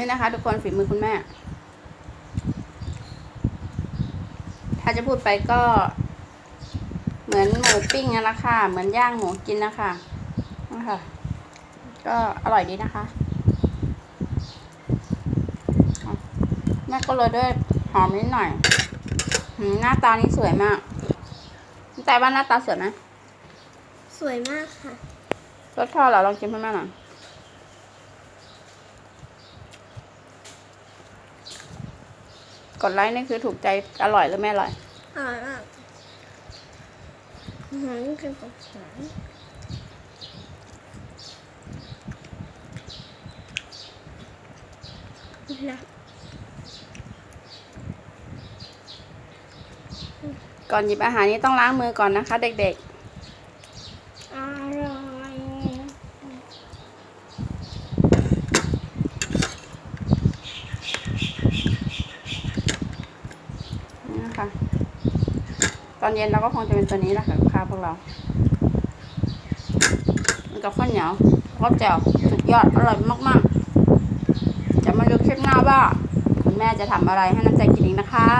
นี่นะคะ ทุกคนฝีมือคุณแม่ ถ้าจะพูดไปก็ เหมือนหมูปิ้งนั่นแหละค่ะ เหมือนย่างหมูกินนะคะนะคะก็อร่อยดีนะคะอะแม่ก็เลยด้วยหอมนิดหน่อยหืมหน้าตานี่สวยมาก แต่ว่าหน้าตาสวยไหมสวยมากค่ะรสชาติเหรอลองชิมให้แม่หน่อย กดไลค์นี่คือถูกใจอร่อยหรือไม่อร่อยอร่อยมากอื้อหือนี่คือของฉันนะก่อนหยิบอาหารนี้ต้องล้างมือก่อนนะคะ เด็กอร่อย ๆนี่นะ คะตอนเย็นเราก็คงจะเป็นตัวนี้แหละค่ะค้าพวกเรามันกับข้าวเหนียวข้าวแจ่วสุดยอดอร่อยมากๆ จะมาดูคลิปหน้าว่า คุณแม่จะทำอะไรให้น้ำใจกินอีกนะคะ